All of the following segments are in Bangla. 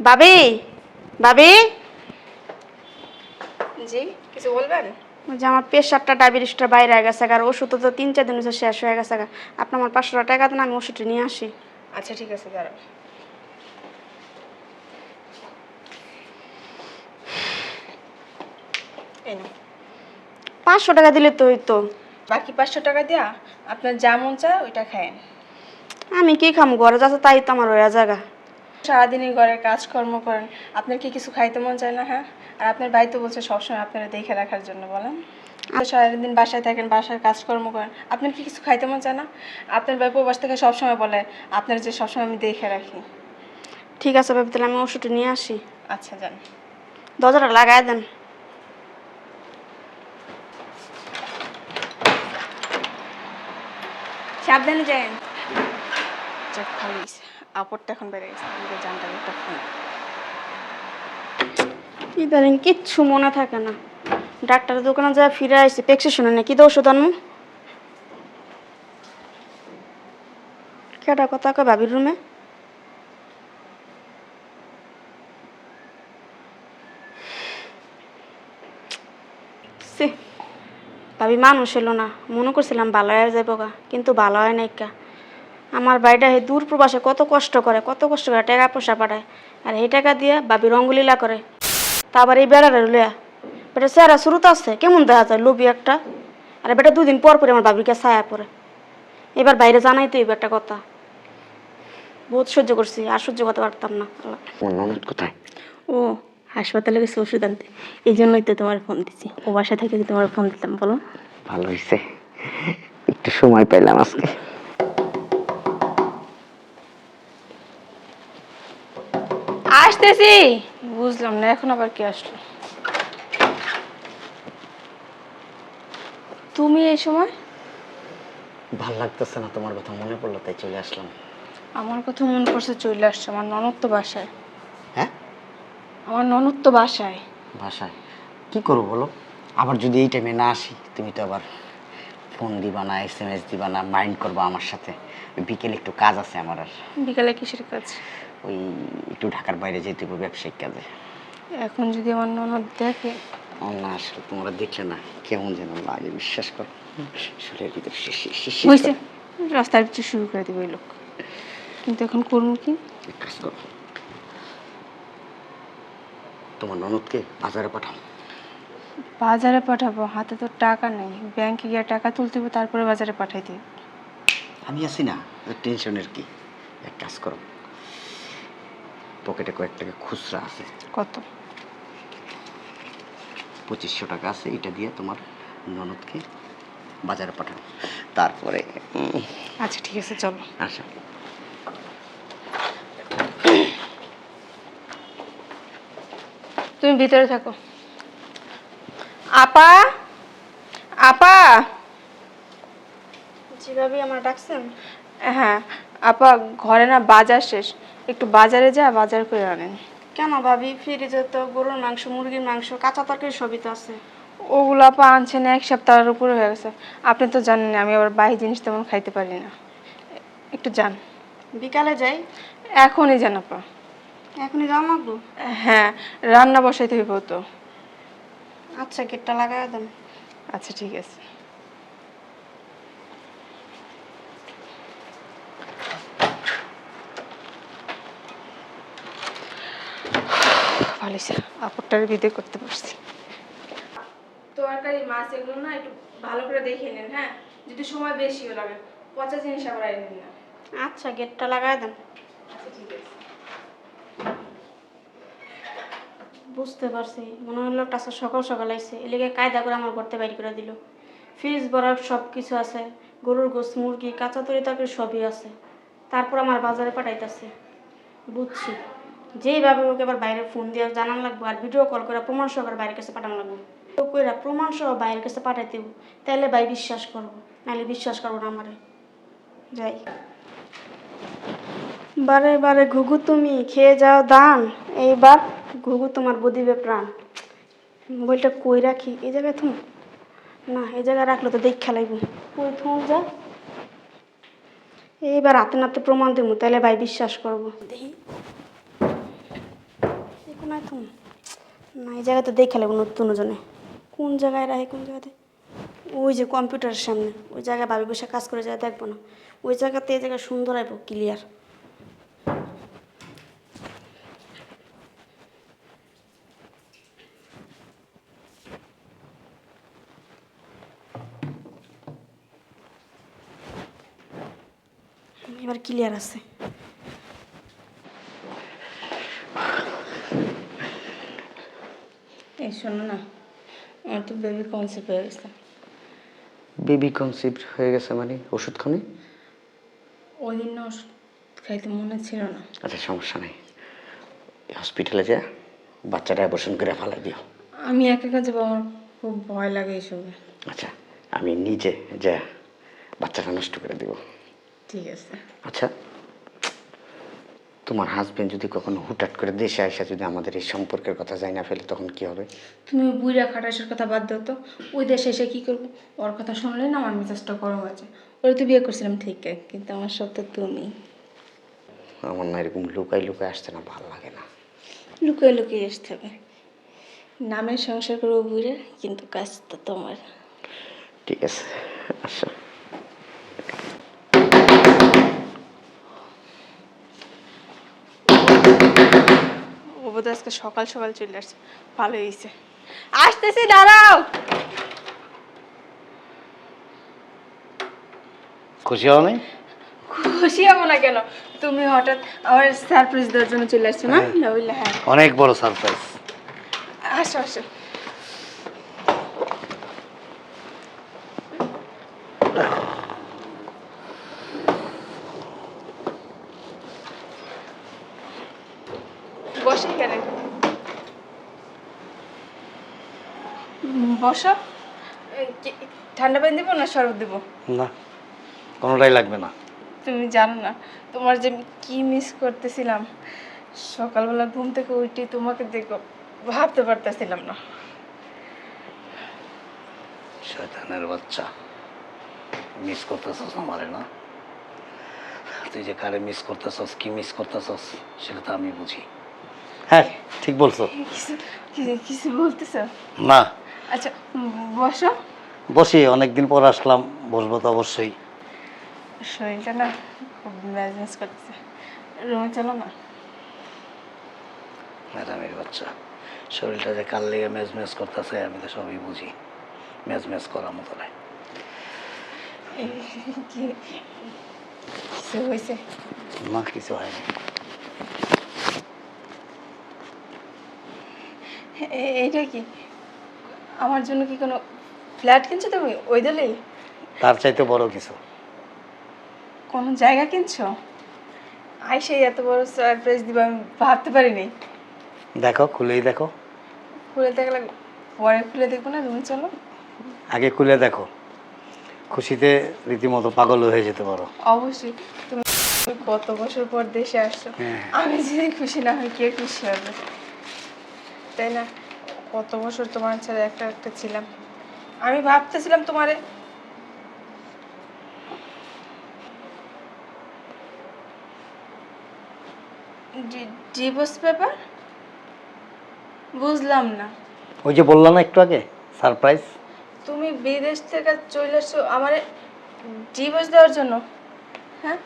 ভাবি ভাবি জি কিছু বলবেন? যে আমার প্রেশারটা ডায়াবেটিসটা বাইরে গেছে আর ওষুধ তো তিন চার দিন হচ্ছে শেষ হয়ে গেছে। আপনি আমার পাঁচশো টাকা দেন আমি ওষুধটা নিয়ে আসি। আচ্ছা ঠিক আছে দাঁড়াও পাঁচশো টাকা দিলে তো হইতো। বাকি পাঁচশো টাকা দেয়া আপনার যা মন চায় ওইটা খায়েন। আমি কি খাম ঘরে যাচ্ছে তাই তো আমার হয়ে জায়গা সারাদিনই ঘরের কাজকর্ম করেন। আপনার কি কিছু খাইতে মন চায় না হ্যাঁ? আর আপনার ভাই তো বলছে সবসময় আপনারা দেখে রাখার জন্য বলেন। সারাদিন বাসায় থাকেন বাসার কাজকর্ম করেন আপনার কি কিছু খাইতে মন চায় না? আপনার ভাই প্রবাস থেকে সবসময় বলে আপনার যে সবসময় আমি দেখে রাখি। ঠিক আছে ভাবি তাহলে আমি ওষুধটা নিয়ে আসি। আচ্ছা যান। দরজাটা লাগাই দেন। সাবধানে যান ভালো হয়েছে আপরটা এখন বেড়ে গেছে আমাকে জানটা একটা ফোন। ইদানিং কিচ্ছু মনে থাকে না। ডাক্তারের দোকানে যা ফিরে আসছি প্রেসক্রিপশনে নাকি তো ওষুধ আনব কেটা কথা কয় ভাবির রুমে? ভাবি মানুষ এলো না। মনে করছিলাম ভালো হয়ে যাব গা, কিন্তু ভালো হয় নাই কা। আমার বাড়িটা এই দূর প্রবাসে কত কষ্ট করে কত কষ্ট করে টাকা পয়সা পাঠায়। আর এই টাকা দিয়ে ভাবি রঙ্গলীলা করে। তা আবার এই বেড়ারে লইয়া বেটা চেহারা শুরুতে আসছে কেমন দেখা যায় লোভি একটা। আর বেটা দুদিন পর পরে আমার বাবিকে ছায়া পড়ে। এবার বাইরে জানাই তো একটা কথা। বহুত সহ্য করছি আর সহ্য করতে পারতাম না। কোথায়? ও হাসপাতালে গেছে ওষুধ আনতে। এই জন্যই তো তোমার ফোন দিছি। ও বাসা থেকে কি তোমার ফোন দিতাম বলো। ভালো হয়েছে একটু সময় পেলাম আজকে। আসতেছি বুঝলাম না এখন আবার কি আসলো? তুমি এই সময়? ভালো লাগতেছে না তোমার কথা মনে পড়ল তাই চলে আসলাম। আমার কথা মনে পড়ছে চলে আসছে আমার ননদ তো বাসায়। হ্যাঁ? আমার ননদ তো বাসায়। বাসায়? কি করব বলো? আবার যদি এই টাইমে না আসি তুমি তো আবার ফোন দিবা না এস এম এস দিবা না মাইন্ড করবা আমার সাথে। বিকেলে একটু কাজ আছে আমার আর। বিকেলে কিসের কাজ? ওই একটু ঢাকার বাইরে যেতে হবে ব্যবসায়িক কাজে। এখন যদি আমার ননদ দেখে। না আসলে তোমরা দেখলে না কেমন যেন লাগে বিশ্বাস করো। শরীরের ভিতরে হয়েছে। রাস্তার পিছু শুরু করে দেবে ওই লোক। কিন্তু এখন করব কি? এক কাজ করো। তোমার ননদকে বাজারে পাঠাও। বাজারে পাঠাবো হাতে তো টাকা নেই। ব্যাংকে গিয়ে টাকা তুলতে হবে তারপরে বাজারে পাঠাই দিই। আমি আছি না টেনশনের কি? এক কাজ করো। পকেটে কয়েক টাকা খুচরা আছে। কত? পঁচিশশো টাকা আছে এটা দিয়ে তোমার ননদকে বাজারে পাঠাও তারপরে আচ্ছা ঠিক আছে চলো। আসা। তুমি ভিতরে থাকো। আপা? আপা? জি ভাবি আমার ডাকছেন? হ্যাঁ আপা ঘরে না বাজার শেষ। একটু বাজারে যা বাজার করে আনেন। কেন ভাবি? ফ্রিজে তো গরুর মাংস মুরগির মাংস কাঁচা তরকারি সবই তো আছে। ওগুলো আপা আনছেন এক সপ্তাহের উপরে হয়ে গেছে। আপনি তো জানেন আমি আবার বাহি জিনিস তেমন খাইতে পারি না। একটু যান। বিকালে যাই? এখনই যান আপা। এখনই যাওয়া লাগবো হ্যাঁ রান্না বসাইতে হইব তো। আচ্ছা গেটটা লাগাই দেন। আচ্ছা ঠিক আছে। ভালো আপরটার বিদে করতে পারছি। তরকারি মাছ এগুলো না একটু ভালো করে দেখে নেন হ্যাঁ? যদি সময় বেশিও লাগে পচা জিনিস আবার আইনেন না। আচ্ছা গেটটা লাগাই দেন। আচ্ছা বুঝতে পারছি। মনে হলো আজকে সকাল সকাল আইসে এলিগে কায়দা করে আমার করতে বাইর করে দিল। ফ্রিজ ভরার সব কিছু আছে। গরুর গোস মুরগি কাঁচা তরি তরকারি সবই আছে। তারপর আমার বাজারে পাঠাইতেছে। বুঝছি। যেইভাবে ওকে আবার বাইরে ফোন দিয়ে জানান লাগবো আর ভিডিও কল করে প্রমাণ সহকারে বাইরের কাছে পাঠানো লাগবো। তো কইরা প্রমাণ সহ বাইরের কাছে পাঠাই দেবো তাহলে ভাই বিশ্বাস করব নাহলে বিশ্বাস করব না আমারে। যাই। বারে বারে ঘুঘু তুমি, খেয়ে যাও দান। এইবার ঘুঘু তোমার বুদিবে প্রাণ। বইটা কই রাখি? এই জায়গায় থুম। না, এই জায়গায় রাখলে তো দেখ খেলাইব কই থুম যা। এইবার হাতে নাতে প্রমাণ দেবো তাহলে ভাই বিশ্বাস করব। দেখি। কোনায় তো না। এই জায়গাতে দেখে লাগবো নতুন জনে কোন জায়গায় রাখে, কোন জায়গাতে? ওই যে কম্পিউটারের সামনে। ওই জায়গায় ভাবি বসে কাজ করে যায়, দেখব না। ওই জায়গাতে এই জায়গায় সুন্দর আইব ক্লিয়ার এবার ক্লিয়ার আছে। শোনো না আমার তো বেবি কনসেপ্ট হয়ে গেছে। বেবি কনসিপ্ট হয়ে গেছে মানে? ওষুধ খানি ওই দিন না ওষুধ খাইতে মনে ছিল না। আচ্ছা সমস্যা নেই। হসপিটালে যা বাচ্চাটা অ্যাবর্শন করে ফেলাই দিও। আমি একা যাব আমার খুব ভয় লাগে এসবে আচ্ছা আমি নিজে যা বাচ্চাটা নষ্ট করে দিব। ঠিক আছে। আচ্ছা। তোমার হাজবেন্ড যদি কখনো হুটহাট করে দেশে আসা যদি আমাদের এই সম্পর্কের কথা জানি না ফেলে তখন কি হবে? তুমি ওই বুড়া খাটাসের কথা বাদ দাও তো। ওই দেশে এসে কী করব? ওর কথা শুনলে না আমার মেজাজটা গরম আছে ওরা তো বিয়ে করছিলাম ঠিক কিন্তু আমার তো তুমি। আমার না এরকম লুকাই লুকাই আসতে না ভালো লাগে না। লুকিয়ে লুকিয়ে আসতে হবে। নামের সংসার করব বুড়ে কিন্তু কাজ তো তোমার। ঠিক আছে আচ্ছা ও আজকে সকাল সকাল চলে আসছে। ভালো হয়েছে আসতেছি দাঁড়াও। খুশি হও নাই খুশি হব না কেন? তুমি হঠাৎ আমার সারপ্রাইজ দেওয়ার জন্য চলে আসছো না? হ্যাঁ। অনেক বড় সারপ্রাইজ আসো আসো বসে এখানে কি- ঠান্ডা পানি দেবো না শরবত দেবো? না কোনোটাই লাগবে না। তুমি জানো না তোমার যে কি মিস করতেছিলাম। সকালবেলা ঘুম থেকে উঠে তোমাকে দেখো ভাবতে পারতেছিলাম না। শয়তানের বাচ্চা মিস করতেছস আমারে না? তুই যে কারে মিস করতেছস কি মিস করতেছস সেটা তো আমি বুঝি। হ্যাঁ ঠিক বলছো। কিছু কিছু বলতেছ? না আচ্ছা বসো। বসি অনেকদিন পর আসলাম বসবো তো অবশ্যই। শরীরটা না খুব ম্যাজমেজ করতেছে। রুমে চলো না। ম্যাডামের বাচ্চা। শরীরটা যে কাল লেগে মেজ মেজ করতেছে আমি তো সবই বুঝি। মেজ মেজ করার মতো কি? কিছু হয়েছে। না কিছু হয়নি। এইটা কি? আমার জন্য কি কোনো ফ্ল্যাট কিনছো তুমি? ওই দলেই? তার চাইতে বড় কিছু। কোনো জায়গা কিনছো? আইসে এত বড় সারপ্রাইজ দিবা আমি ভাবতে পারিনি। দেখো খুলেই দেখো। খুলে দেখলে পরে খুলে দেখব না তুমি চলো। আগে খুলে দেখো। খুশিতে রীতিমতো পাগল হয়ে যেতে পারো। অবশ্যই। তুমি কত বছর পর দেশে আসছো। হ্যাঁ। আমি যদি খুশি না হই কে খুশি হবে? তাই না? কত বছর তোমার ছাড়া একটা একটা ছিলাম। আমি ভাবতেছিলাম তোমারে। Divorce paper? বুঝলাম না। ওই যে বললাম না একটু আগে সারপ্রাইজ। তুমি বিদেশ থেকে চলে এসছো আমার ডিভোর্স দেওয়ার জন্য? হ্যাঁ?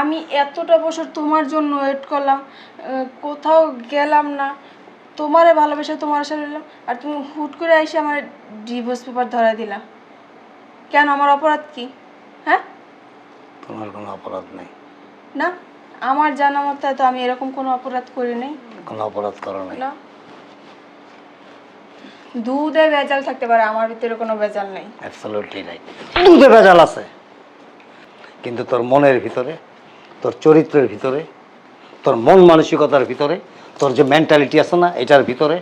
আমি এতটা বছর তোমার জন্য ওয়েট করলাম কোথাও গেলাম না। তোমারে ভালোবেসে তোমার সাথে রইলাম আর তুমি হুট করে এসে আমার ডিভোর্স পেপার ধরাই দিলা। কেন? আমার অপরাধ কি? হ্যাঁ? তোমার কোনো অপরাধ নেই। না আমার জানা মতে তো আমি এরকম কোনো অপরাধ করি নাই। কোনো অপরাধ করো নাই। না। দুধে ভেজাল থাকতে পারে আমার ভিতরে কোনো ভেজাল নেই। অ্যাবসলিউটলি রাইট দুধে ভেজাল আছে। কিন্তু তোর মনের ভিতরে তোর চরিত্রের ভিতরে তোর মন মানসিকতার ভিতরে তোর যে মেন্টালিটি আছে না এটার ভিতরে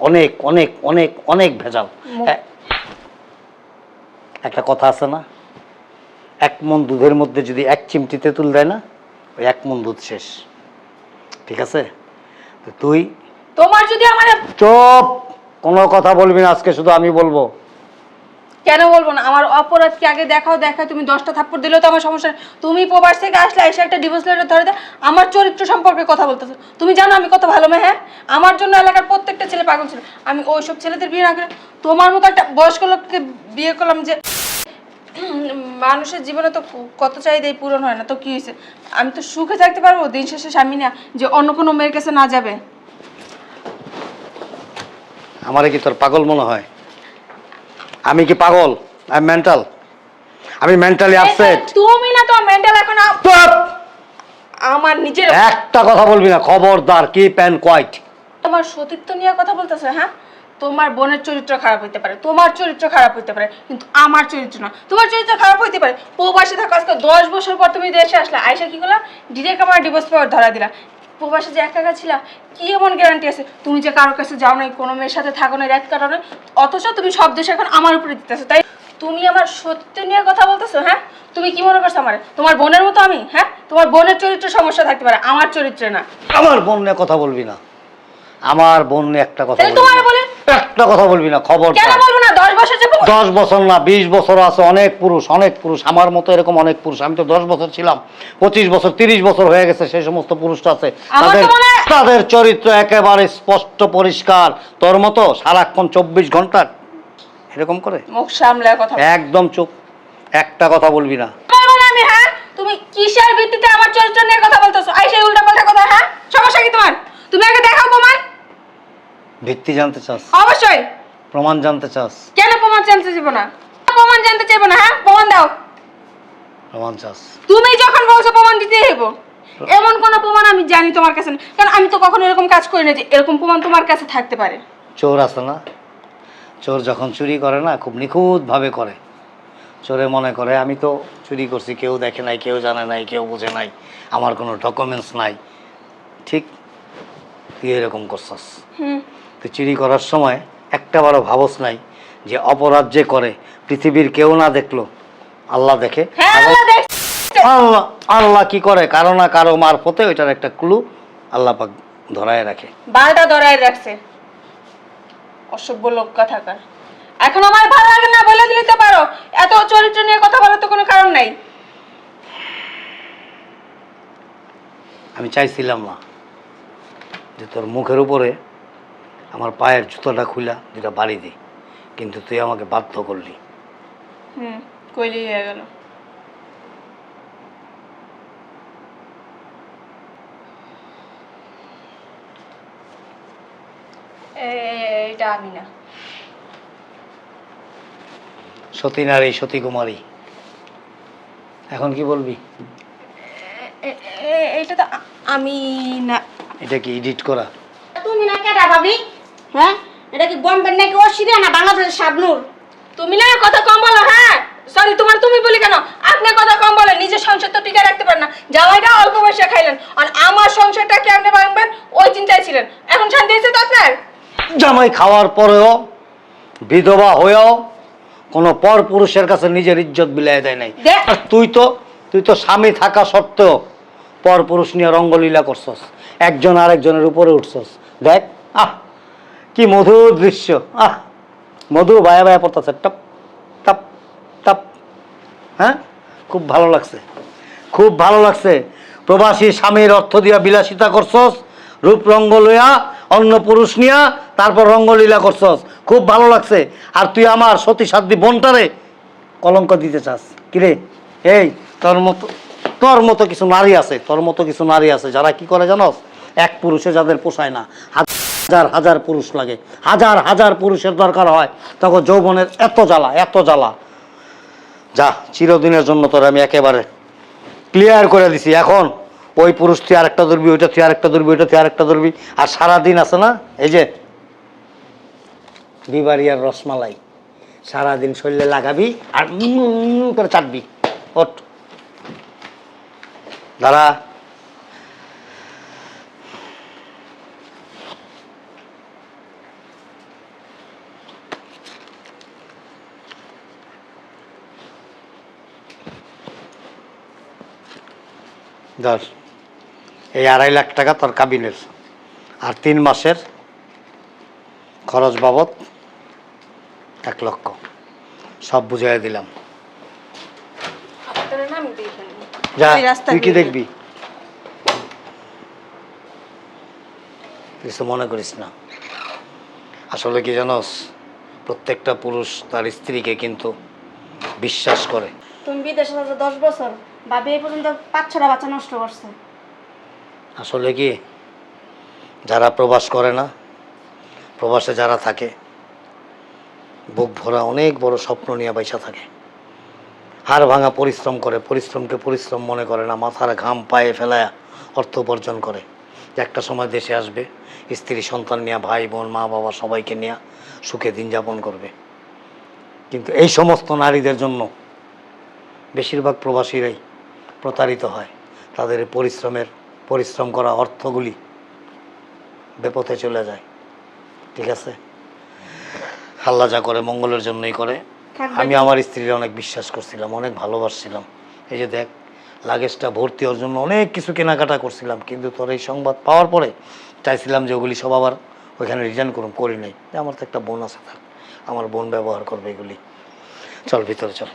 অনেক অনেক অনেক অনেক ভেজাল। একটা কথা আছে না এক মন দুধের মধ্যে যদি এক চিমটি তেঁতুল দেয় না ওই এক মন দুধ শেষ। ঠিক আছে? তো তুই তোমার যদি আমার চোপ! কোনো কথা বলবি না আজকে শুধু আমি বলব। কেন বলব না? আমার অপরাধ কি আগে দেখাও দেখাও, তুমি দশটা থাপ্পড় দিলেও তো আমার সমস্যা তুমি প্রবাস থেকে আসলে এসে একটা ডিভোর্স লেটার ধরে দেয় আমার চরিত্র সম্পর্কে কথা বলতেছো। তুমি জানো আমি কত ভালো মেয়ে হ্যাঁ? আমার জন্য এলাকার প্রত্যেকটা ছেলে পাগল ছিল। আমি ওই সব ছেলেদের বিয়ে না করে, তোমার মতো একটা বয়স্ক লোককে বিয়ে করলাম যে, মানুষের জীবনে তো কত চাহিদাই পূরণ হয় না। তো কি হয়েছে? আমি তো সুখে থাকতে পারব, দিন শেষে স্বামী না যে অন্য কোনো মেয়ের কাছে না যাবে। আমারে কি তোর পাগল মনে হয়? আমি কি পাগল? আই মেন্টাল আমি মেন্টালি আপসেট তুমি না তো মেন্টাল এখন আমার নিজের একটা কথা বলবি না খবরদার কি প্যান কোয়াইট তোমার সতীত্ব নিয়ে কথা বলতেছে হ্যাঁ? তোমার বোনের চরিত্র খারাপ হইতে পারে তোমার চরিত্র খারাপ হইতে পারে কিন্তু আমার চরিত্র না। তোমার চরিত্র খারাপ হইতে পারে। প্রবাসে থাকো আজকে দশ বছর পর তুমি দেশে আসলে আয়সা কি করলাম? ডিরেক্ট আমার ডিভোর্স পেপার ধরা দিলা প্রবাসে যে একা একা কি এমন গ্যারান্টি আছে? তুমি যে কারোর কাছে যাও নাই, কোনো মেয়ের সাথে থাকো না রাত কাটানো অথচ তুমি সব দেশে এখন আমার উপরে দিতেছো, তাই? তুমি আমার সত্য নিয়ে কথা বলতেছো হ্যাঁ? তুমি কি মনে করছ আমার? তোমার বোনের মতো আমি হ্যাঁ? তোমার বোনের চরিত্রে সমস্যা থাকতে পারে, আমার চরিত্রে না। আমার বোন নিয়ে কথা বলবি না। আমার বোন একটা কথা তাহলে বলবি বলে? একটা কথা বলবি না খবর কেন বলব না? দশ বছর যে দশ বছর না বিশ বছর আছে অনেক পুরুষ অনেক পুরুষ। আমার মতো এরকম অনেক পুরুষ। আমি তো দশ বছর ছিলাম পঁচিশ বছর তিরিশ বছর হয়ে গেছে সেই সমস্ত পুরুষটা আছে। আমার তো তাদের মনে হয়- তাদের চরিত্র একেবারে স্পষ্ট পরিষ্কার। তোর মতো সারাক্ষণ চব্বিশ ঘণ্টা এরকম করে? মুখ সামলে কথা বলো। একদম চুপ। একটা কথা বলবি না। বলব না আমি হ্যাঁ? তুমি কিসের ভিত্তিতে আমার চরিত্র নিয়ে কথা বলতেছো? আই সেই উল্টা পাল্টা কথা হ্যাঁ? সমস্যা কি তোমার? তুমি আগে দেখাও প্রমাণ ভিত্তি জানতে চাস। অবশ্যই। প্রমাণ জানতে চাস। কেন প্রমাণ জানতে চাইব না? প্রমাণ জানতে চাইব না হ্যাঁ? প্রমাণ দাও। প্রমাণ চাস। তুমি যখন বলছো প্রমাণ দিতে হইব এমন কোনো প্রমাণ আমি জানি তোমার কাছে নেই কারণ আমি তো কখনো এরকম কাজ করি না যে এরকম প্রমাণ তোমার কাছে থাকতে পারে। চোর আছে না? চোর যখন চুরি করে না খুব নিখুঁতভাবে করে। চোরে মনে করে আমি তো চুরি করছি কেউ দেখে নাই কেউ জানে নাই কেউ বুঝে নাই আমার কোনো ডকুমেন্টস নাই। ঠিক তুই এরকম করছস। হুম। তুই চুরি করার সময় একটা বারো ভাবস নাই যে অপরাধ যে করে পৃথিবীর কেউ না দেখল। আল্লাহ দেখে। হ্যাঁ আল্লাহ আল্লাহ কি করে? কারও না কারও মারফতে ওইটার একটা ক্লু আল্লাহ পাক ধরায় রাখে। বালটা ধরায় রাখছে। অসভ্য লোক কথাকার এখন আমার ভালো লাগে না বলে দিলে তো পারো। এত চরিত্র নিয়ে কথা বলার তো কোনো কারণ নাই। আমি চাইছিলাম না যে তোর মুখের উপরে আমার পায়ের জুতোটা খুলা যেটা বাড়ি দিই কিন্তু তুই আমাকে বাধ্য করলি। হুম কইলেই হয়ে গেল। এইটা আমি না। সতী নারী সতী কুমারী। এখন কি বলবি? এ- এ- তো আমি না এটা কি এডিট করা? তুমি না কেটা ভাবি? হ্যাঁ? এটা কি বম্বের নাকি অস্ট্রেলিয়া না বাংলাদেশের শাবনুর? তুমি না কথা কম বলো হ্যাঁ? সরি তোমার তুমি বলি কেন? আপনি কথা কম বলেন নিজের সংসার তো টিকে রাখতে পারেন না। জামাইটা অল্প বয়সে খাইলেন আর আমার সংসারটা কেমনে ভাঙবেন? ওই চিন্তায় ছিলেন। এখন শান্তি হয়েছে তো আপনার? জামাই খাওয়ার পরেও বিধবা হয়েও কোনো পর পুরুষের কাছে নিজের ইজ্জত বিলাই দেয় নাই। আর তুই তো তুই তো স্বামী থাকা সত্ত্বেও পর পুরুষ নিয়ে রঙ্গলীলা করছস। একজন আরেকজনের উপরে উঠছস। দেখ আহ কি মধুর দৃশ্য। আহ, মধু বায়া বায়া পড়তেছে, টপ টপ টপ। হ্যাঁ? খুব ভালো লাগছে। খুব ভালো লাগছে। প্রবাসী স্বামীর অর্থ দিয়া বিলাসিতা করছস, রূপ রঙ্গ লইয়া, অন্য পুরুষ নিয়া, তারপর রঙ্গলীলা করছস। খুব ভালো লাগছে। আর তুই আমার সতী সাধ্যী বোনটারে কলঙ্ক দিতে চাস। কিরে এই, তোর মতো তোর মতো কিছু নারী আছে, তোর মতো কিছু নারী আছে, যারা কি করে জানোস? এক পুরুষে যাদের পোষায় না। হাজার হাজার পুরুষ লাগে। হাজার হাজার পুরুষের দরকার হয়। তখন যৌবনের এত জ্বালা এত জ্বালা। যা, চিরদিনের জন্য তোর আমি একেবারে ক্লিয়ার করে দিছি। এখন ওই পুরুষ তুই আরেকটা ধরবি, ওইটা তুই আরেকটা ধরবি, ওইটা তুই আরেকটা ধরবি। আর সারাদিন আছে না, এই যে বিবারিয়ার রসমালাই। সারাদিন শরীরে লাগাবি আর করে চাটবি। ওট দাঁড়া। ধর এই আড়াই লাখ টাকা তোর কাবিনের। আর তিন মাসের খরচ বাবদ এক লক্ষ। সব বুঝাই দিলাম। যা তুই কি দেখবি? কিছু মনে করিস না। আসলে কি জানোস প্রত্যেকটা পুরুষ তার স্ত্রীকে কিন্তু বিশ্বাস করে। তুমি বিদেশে দশ বছর? ভাবি এই পর্যন্ত পাঁচ ছটা বাচ্চা নষ্ট করছে। আসলে কি? যারা প্রবাস করে না, প্রবাসে যারা থাকে, বুক ভরা অনেক বড় স্বপ্ন নিয়ে বাইসা থাকে। হাড় ভাঙা পরিশ্রম করে, পরিশ্রমকে পরিশ্রম মনে করে না, মাথার ঘাম পায়ে ফেলায়া অর্থ উপার্জন করে। একটা সময় দেশে আসবে, স্ত্রী, সন্তান নিয়ে, ভাই, বোন, মা, বাবা সবাইকে নিয়ে সুখে দিন যাপন করবে। কিন্তু এই সমস্ত নারীদের জন্য বেশিরভাগ প্রবাসীরাই প্রতারিত হয়। তাদের পরিশ্রমের পরিশ্রম করা অর্থগুলি বেপথে চলে যায়। ঠিক আছে? আল্লাহ যা করে মঙ্গলের জন্যই করে। আমি আমার স্ত্রীর অনেক বিশ্বাস করছিলাম অনেক ভালোবাসছিলাম। এই যে দেখ লাগেজটা ভর্তি হওয়ার জন্য অনেক কিছু কেনাকাটা করছিলাম কিন্তু তোর এই সংবাদ পাওয়ার পরে চাইছিলাম যে ওগুলি সব আবার ওইখানে রিটার্ন করুন করি নাই। আমার তো একটা বোন আছে থাক। আমার বোন ব্যবহার করবে এগুলি। চল ভিতরে চল।